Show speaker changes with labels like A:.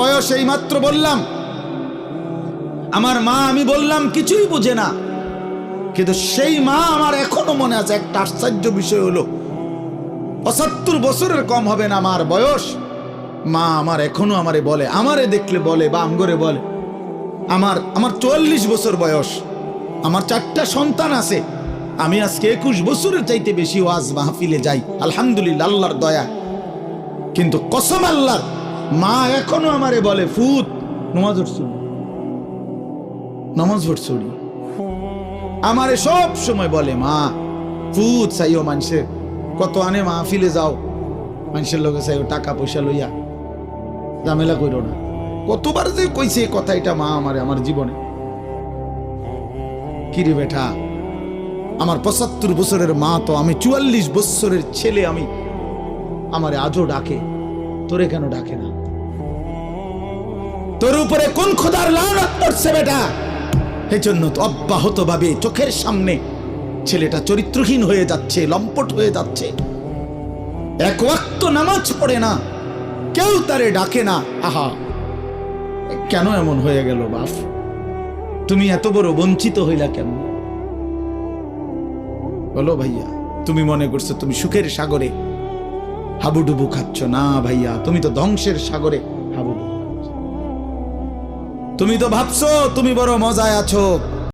A: বয়স এই মাত্র বললাম। আমার মা, আমি বললাম, কিছুই বুঝে না। কিন্তু সেই মা আমার এখনও মনে আছে, একটা আশ্চর্য বিষয় হলো, পঁচাত্তর বছরের কম হবে না আমার বয়স। মা আমার এখনও আমারে বলে, আমারে দেখলে বলে বা আমগরে বলে, আমার আমার চুয়াল্লিশ বছর বয়স, আমার চারটা সন্তান আছে, আমি আজকে একুশ বছরের চাইতে বেশি ওয়াজ মাহফিলে যাই, আলহামদুলিল্লাহ, আল্লাহর দয়া। কিন্তু কসম আল্লাহর মা এখনও আমারে বলে, ফুত, নমাজ পড়ছুন নমাজ পড়ছুন আমারে সব সময় বলে, মা, ফুত, চাইও মানুষের কত আনে মাহফিলে যাও। মানুষের লোকে চাইও টাকা পয়সা লইয়া, ঝামেলা করো না। কতবার যে কইছে কথা, এটা মা আমারে, আমার জীবনে। কিরে বেটা, আমার পঁচাত্তর বছরের মা তো আমি, চুয়াল্লিশ বছরের ছেলে আমি। আমারে আজও ডাকে, তোরে কেন ডাকে না? তোর উপরে কোন খোদার লানত পড়ছে বেটা? এই জন্য তো অব্যাহত ভাবে চোখের সামনে ছেলেটা চরিত্রহীন হয়ে যাচ্ছে, লম্পট হয়ে যাচ্ছে। এক ওয়াক্ত নামাজ পড়ে না, কেউ তারে ডাকে না। আহা, কেন এমন হয়ে গেল বাপ? তুমি এত বড় বঞ্চিত হইলা কেন? বলো ভাইয়া, তুমি মনে করছ তুমি সুখের সাগরে হাবুডুবু খাচ্ছ? না ভাইয়া, তুমি তো ধ্বংসের সাগরে। তুমি তো ভাবছ তুমি বড় মজায় আছো।